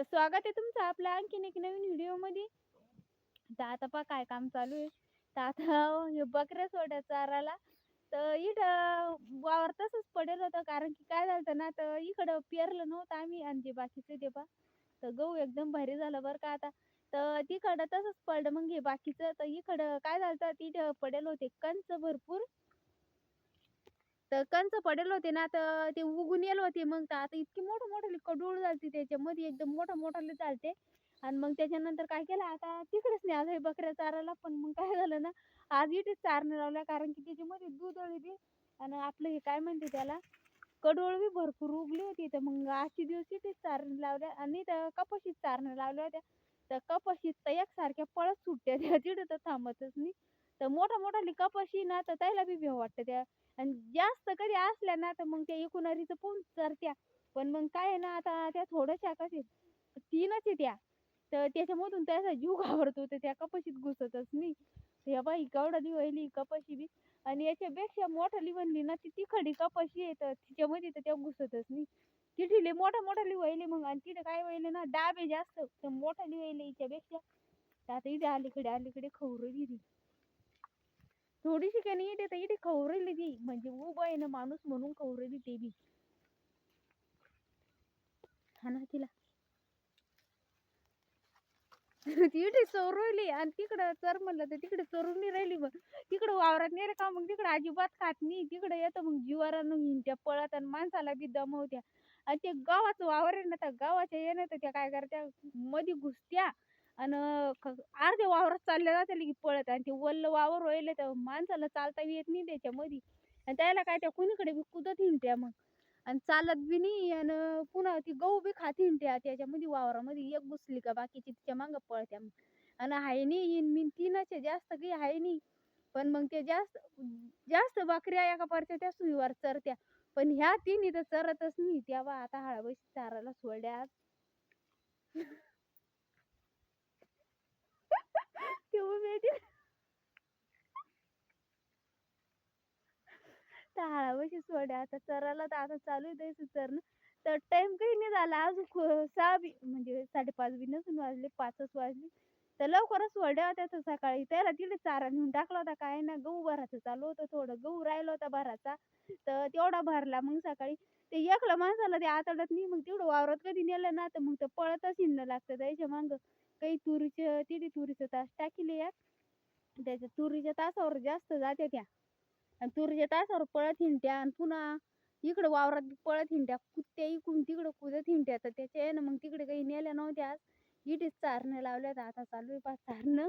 तर स्वागत आहे तुमचं आपल्या आणखीन एक नवीन व्हिडिओमध्ये. तर आता पहा काय काम चालू आहे. तर आता हे बकऱ्या सोड्या चाराला तर इथं वावर तसंच पडेल होतं कारण की काय झालं ना तर इकडं पेरलं नव्हतं आम्ही आणि जे बाकीचे ते पा तर गहू एकदम भारी झालं बरं का आता. तर तिकडं तसंच पडलं मग हे बाकीचं. तर इकडं काय झालं तिथं पडेल होते कंच भरपूर. तर कंच पडेल होते ना तर ते उगून येल होते मग. तर आता इतकी मोठं मोठं कडूळ झालते त्याच्यामध्ये एकदम मोठं मोठाले चालते आणि मग त्याच्यानंतर काय केलं आता तिकडेच नाही आलं हे बकऱ्या चारायला. पण मग काय झालं ना आज इथेच चारणं लावल्या. कारण की त्याच्यामध्ये दूध बी. आणि आपलं हे काय म्हणते त्याला कडोळ बी भरपूर उगली होती. तर मग आजचे दिवस इथेच चारणं लावल्या. आणि तर कपाशीत चारणं लावल्या होत्या. तर कपाशीत तर एकसारख्या पळत सुटत्या त्या तिथं तर थांबतच नाही. तर मोठा मोठा कपाशी ना तर त्याला बी भेव वाटतं त्या. आणि जास्त कधी असल्या ना तर मग त्या एकुणारीचं पण चरत्या. पण मग काय आहे ना आता त्या थोड्याशा कसे तीनच आहे त्या. तर त्याच्यामधून त्याचा जीव घाबरतो तर त्या कपाशीत घुसतच नाही. या बाई केवढा लिवायली कपाशी बी. आणि याच्यापेक्षा मोठा बनली ना ती तिखडी कपाशी आहे तर तिच्यामध्ये तर त्या घुसतच नाही. तिथे मोठा मोठा लिवायले मग. आणि तिथे काय व्हायले ना डाबे जास्त. तर मोठा लिवायले हिच्यापेक्षा. तर आता इथे अलीकडे अलीकडे खवरली दिली. थोडीशी काही नाही इथे तर इथे खवरेली ती म्हणजे उभं आहे ना माणूस म्हणून खवरेली ते बी. हा ना तिला. ती इथे चोरवली आणि तिकडं चर म्हणलं तर तिकडे चोरून नाही राहिली मग. तिकडं वावरात नाही रे का मग? तिकडं अजिबात खात नाही. तिकडं येतं मग जीवारानं त्या पळत आणि माणसाला बी दमवत्या. आणि ते गावाचं वावर आहे ना त्या गावाच्या येणं तर त्या काय करत्या? मध्ये घुसत्या. आणि अर्ध्या वावरात चालल्या जात्या की पळत आणि ते वल्ल वावर वळले तर माणसाला चालता बी येत नाही त्याच्यामध्ये. आणि त्याला काय त्या कुणीकडे बी कुदत हिंट्या मग. आणि चालत बी नाही आणि पुन्हा ती गहू बी खात हिंट्या त्याच्यामध्ये वावरामध्ये. एक घुसली का बाकीची तिच्या मागं पळत्या मग. आणि हाय नाही इन मिन तीनच जास्त काही हाय नाही. पण मग ते जास्त जास्त बकऱ्या एका परच्या त्या सुईवर चरत्या. पण ह्या तीन तर चरतच नाही. त्या बा आता हळाबशी चारायला सोडल्या ते उभे ते त्या आता चरायला तर आता चालू आहे द्यायचं चरणं. तर टाइम काही नाही झाला अजून सहा बी म्हणजे साडेपाच बी नसून वाजले पाचच वाजले. तर लवकरच सोड्या होत्या तर सकाळी. त्याला तिथे चारा नेऊन टाकला होता काय ना गहू भरायचं चालू होतं थोडं. गहू राहिला होता भराचा तर तेवढा भरला मग सकाळी. ते एकलं माणसाला ते आतडत नाही मग तेवढं वावरात कधी नेलं ना तर मग ते पळत असेल ना लागतं त्याच्या मग. काही तुरीचे तिथे तुरीचं तास टाकीले यात. त्याच्या तुरीच्या तासावर जास्त जात्या त्या. आणि तुरीच्या तासावर पळत हिंडत्या आणि पुन्हा इकडं वावरात पळत हिंड्या कुत्त्या इकडून तिकडं कुदत हिंडत्या. तर त्याच्या मग तिकडे काही नेल्या नव्हत्या. इथेच चारणं लावल्यात. आता चालू आहे पा चारणं.